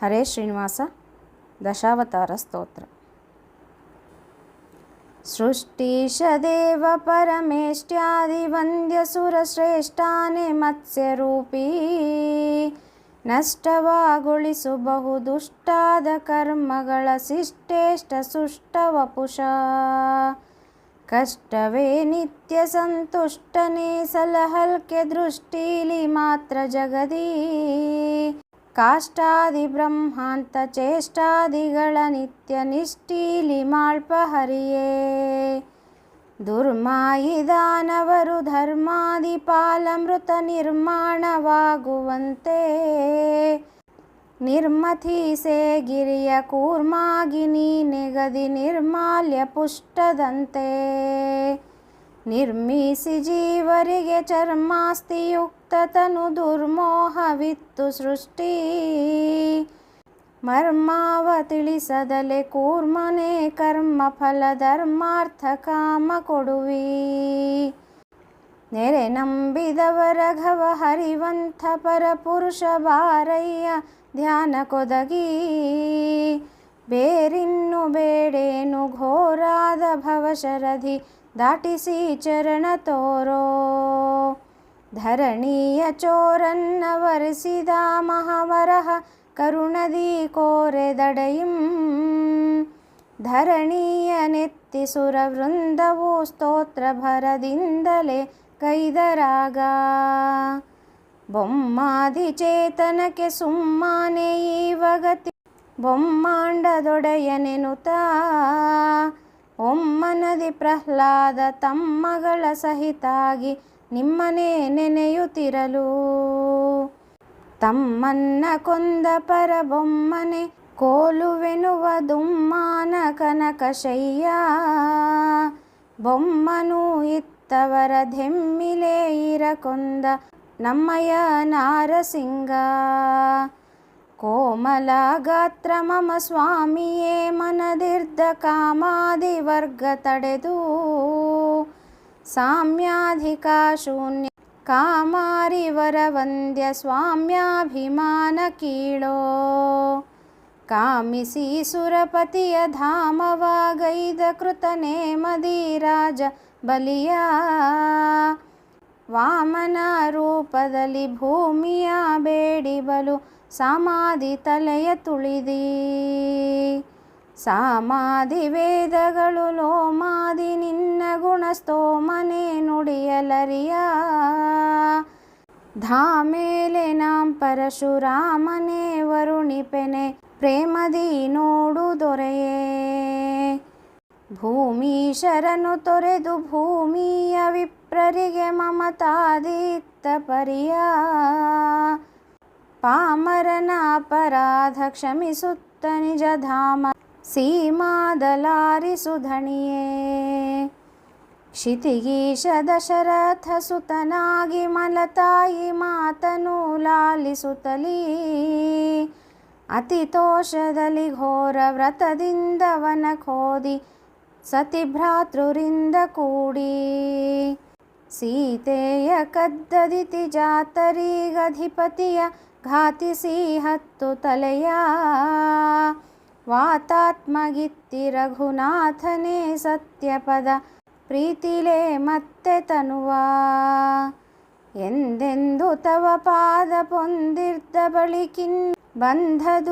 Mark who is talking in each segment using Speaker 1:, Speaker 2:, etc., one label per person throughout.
Speaker 1: ಹರೇ ಶ್ರೀನಿವಾಸ, ದಶಾವತಾರ ಸ್ತೋತ್ರ. ಸೃಷ್ಟೀಶ ದೇವ ಪರಮೇಷ್ಟ್ಯಾದಿವಂದ್ಯ ಸುರಶ್ರೇಷ್ಠಾನೆ ಮತ್ಸ್ಯರೂಪೀ ನಷ್ಟವಾಗೊಳಿಸು ಬಹು ದುಷ್ಟಾದ ಕರ್ಮಗಳ ಶಿಷ್ಟೇಷ್ಟ ಸುಷ್ಟ ವಪುಷ ಕಷ್ಟವೇ ನಿತ್ಯ ಸಂತುಷ್ಟನೇ ಸಲಹಲ್ಕೆ ದೃಷ್ಟೀಲಿ ಮಾತ್ರ ಜಗದೀ ಕಾಷ್ಟಾದಿ ಬ್ರಹ್ಮಾಂತ ಚೇಷ್ಟಾದಿಗಳ ನಿತ್ಯ ನಿಷ್ಠೀಲಿ ಮಾಳ್ಪ ಹರಿಯೇ ದುರ್ಮಾಯಿ ದಾನವರು ಧರ್ಮಾದಿ ಪಾಲಮೃತ ನಿರ್ಮಾಣವಾಗುವಂತೆ. ನಿರ್ಮಥೀಸೆ ಗಿರಿಯ ಕೂರ್ಮಾಗಿನಿ ನಿಗದಿ ನಿರ್ಮಾಲ್ಯ ಪುಷ್ಟದಂತೆ. ನಿರ್ಮಿಸಿ ಜೀವರಿಗೆ ಚರ್ಮಾಸ್ತಿಯುಕ್ತ ತನು ದುರ್ಮೋಹವಿತ್ತು ಸೃಷ್ಟಿ ಮರ್ಮಾವ ತಿಳಿಸದಲೆ ಕೂರ್ಮನೆ ಕರ್ಮ ಫಲ ಧರ್ಮಾರ್ಥ ಕಾಮ ಕೊಡುವಿ ನೆರೆ ನಂಬಿದವರ ಘವ ಹರಿವಂಥ ಪರಪುರುಷ ಬಾರಯ್ಯ ಧ್ಯಾನ ಕೊದಗಿ ಬೇರಿನ್ನು ಬೇಡೇನು ಘೋರಾದ ಭವಶರಧಿ ದಾಟಿಸಿ ಚರಣ ತೋರೋ. ಧರಣೀಯ ಚೋರನ್ನ ವರಿಸಿದ ಮಹಾವರಹ ಕರುಣದಿ ಕೋರೆದಡೆಯುಂ ಧರಣೀಯ ನೆತ್ತಿ ಸುರವೃಂದವು ಸ್ತೋತ್ರ ಭರದಿಂದಲೇ ಕೈದರಾಗ. ಬೊಮ್ಮಾದಿ ಚೇತನಕ್ಕೆ ಸುಮ್ಮನೆ ಈವಗತಿ ಬೊಮ್ಮಾಂಡದೊಡೆಯನೆನುತಾ ಒಮ್ಮನದಿ ಪ್ರಹ್ಲಾದ ತಮ್ಮಗಳ ಸಹಿತಾಗಿ ನಿಮ್ಮನೇ ನೆನೆಯುತ್ತಿರಲು ತಮ್ಮನ್ನ ಕೊಂದ ಪರಬೊಮ್ಮನೆ ಕೋಲುವೆನುವ ದುಮ್ಮಾನ ಕನಕಶಯ್ಯ ಬೊಮ್ಮನು ಇತ್ತವರ ಧೆಮ್ಮಿಲೆ ಇರಕೊಂದ ನಮ್ಮಯ ನಾರಸಿಂಗ ಕೋಮಲ ಗಾತ್ರ ಮಮ ಸ್ವಾಮಿಯೇ ಮನದಿರ್ದ ಕಾಮಾದಿ ವರ್ಗ ತಡೆದು ಸಾಮ್ಯಾಧಿಕ ಶೂನ್ಯ ಕಾಮಾರಿವರ ವಂದ್ಯ ಸ್ವಾಮ್ಯಾಭಿಮಾನ ಕೀಳೋ ಕಾಮಿಸಿ ಸುರಪತಿಯ ಧಾಮವಾಗೈದ ಕೃತನೇ ಮದಿರಾಜ ಬಲಿಯ ವಾಮನ ರೂಪದಲ್ಲಿ ಭೂಮಿಯ ಬೇಡಿಬಲು ಸಮಾಧಿ ತಲೆಯ ತುಳಿದಿ. ಸಾಮಾಧಿ ವೇದಗಳು ಲೋಮಾದಿ ನಿನ್ನ ಗುಣಸ್ತೋಮನೆ ನುಡಿಯಲರಿಯ. ಧಾಮೇಲೆ ನಾಂ ಪರಶುರಾಮನೇ ವರುಣಿಪೆನೆ, ಪ್ರೇಮದಿ ನೋಡು ದೊರೆಯೇ. ಭೂಮೀಶರನು ತೊರೆದು ಭೂಮಿಯ ವಿಪ್ರರಿಗೆ ಮಮತಾದಿತ್ತ ಪರಿಯ. ಪಾಮರನ ಅಪರಾಧ ಕ್ಷಮಿಸುತ್ತ ನಿಜ ಧಾಮ ಸೀಮಾದಲಾರಿಸು ಧಣಿಯೇ ಕ್ಷಿತಿಗೀಶ ದಶರಥ ಸುತನಾಗಿ ಮಲತಾಯಿ ಮಾತನು ಲಾಲಿಸುತ್ತಲೀ. ಅತಿತೋಷದಲ್ಲಿ ಘೋರ ವ್ರತದಿಂದವನ ಖೋದಿ ಸತಿಭ್ರಾತೃರಿಂದ ಕೂಡಿ ಸೀತೆಯ ಕದ್ದದಿತಿ ಜಾತರಿಗಧಿಪತಿಯ ಘಾತಿಸಿ ಹತ್ತು ತಲೆಯ ವಾತಾತ್ಮಗಿತ್ತಿ ರಘುನಾಥನೇ ಸತ್ಯಪದ ಪ್ರೀತಿಲೇ ಮತ್ತೆ ತನುವ. ಎಂದೆಂದು ತವ ಪಾದ ಪೊಂದಿರ್ದ ಬಳಿಕಿನ್ ಬಂಧದೂಳಿಡುವುದೆಷ್ಟೋ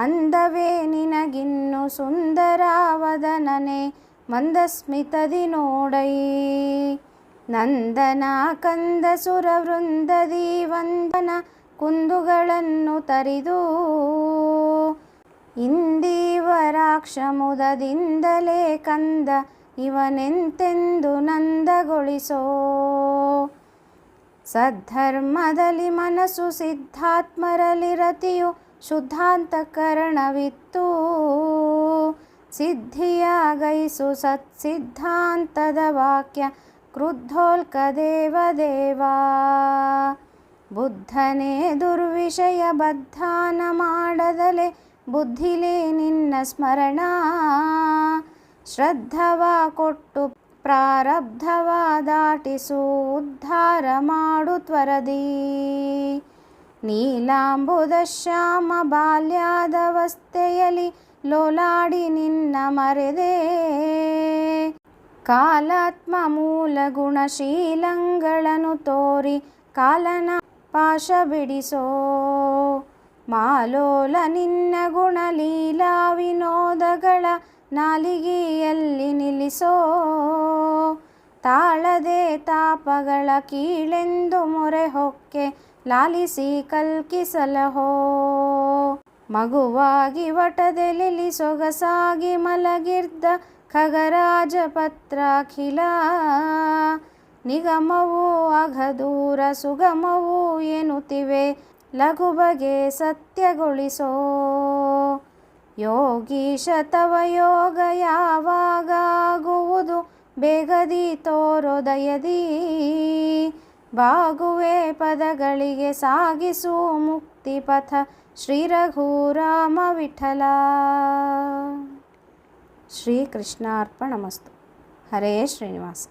Speaker 1: ಅಂದವೇ ನಿನಗಿನ್ನು ಸುಂದರಾವದನನೆ ಮಂದಸ್ಮಿತದಿ ನೋಡೈ. ನಂದನ ಕಂದ ಸುರವೃಂದದಿ ವಂದನ ಕುಂದುಗಳನ್ನು ತರಿದು. ಇಂದೀವರಾಕ್ಷಮುದದಿಂದಲೇ ಕಂದ ಇವನೆಂತೆಂದು ನಂದಗೊಳಿಸೋ. ಸದ್ಧರ್ಮದಲ್ಲಿ ಮನಸ್ಸು ಸಿದ್ಧಾತ್ಮರಲ್ಲಿ ರತಿಯು ಶುದ್ಧಾಂತಕರಣವಿತ್ತು. ಸಿದ್ಧಿಯಾಗೈಸು ಸತ್ಸಿದ್ಧಾಂತದ ವಾಕ್ಯ ಕ್ರುದ್ಧೋಲ್ಕ ದೇವದೇವ ಬುದ್ಧನೇ ದುರ್ವಿಷಯ ಬದ್ಧಾನ ಮಾಡದಲೆ ಬುದ್ಧಿಲೇ ನಿನ್ನ ಸ್ಮರಣ. ಶ್ರದ್ಧವ ಕೊಟ್ಟು ಪ್ರಾರಬ್ಧವ ದಾಟಿಸು, ಉದ್ಧಾರ ಮಾಡು ತ್ವರದಿ. ನೀಲಾಂಬುದ ಶ್ಯಾಮ ಬಾಲ್ಯಾದವಸ್ಥೆಯಲ್ಲಿ ಲೋಲಾಡಿ ನಿನ್ನ ಮರೆದೆ. ಕಾಲಾತ್ಮ ಮೂಲ ಗುಣಶೀಲಂಗಳನ್ನು ತೋರಿ ಕಾಲನ ಪಾಶ ಬಿಡಿಸೋ. ಮಾಲೋಲ ನಿನ್ನ ಗುಣ ಲೀಲಾ ವಿನೋದಗಳ ನಾಲಿಗೆಯಲ್ಲಿ ನಿಲ್ಲಿಸೋ. ತಾಳದೆ ತಾಪಗಳ ಕೀಳೆಂದು ಮೊರೆ ಹೊಕ್ಕೆ ಲಾಲಿಸಿ ಕಲ್ಕಿಸಲಹೋ. ಮಗುವಾಗಿ ವಟದೆಲಿಲಿ ಸೊಗಸಾಗಿ ಮಲಗಿರ್ದ ಖಗರಾಜ ಪತ್ರಾಖಿಲ. ನಿಗಮವೂ ಅಘದೂರ ಸುಗಮವೂ ಎನ್ನುತ್ತಿವೆ ಲಘು ಬಗೆ ಸತ್ಯಗೊಳಿಸೋ. ಯೋಗೀಶ ತವ ಯೋಗ ಯಾವಾಗುವುದು ಬೇಗದಿ ತೋರೋದಯದಿ. ಬಾಗುವೆ ಪದಗಳಿಗೆ ಸಾಗಿಸು ಮುಕ್ತಿ ಪಥ ಶ್ರೀ ರಘುರಾಮ ವಿಠಲ. ಶ್ರೀಕೃಷ್ಣಾರ್ಪಣಮಸ್ತು ಹರೇ ಶ್ರೀನಿವಾಸ.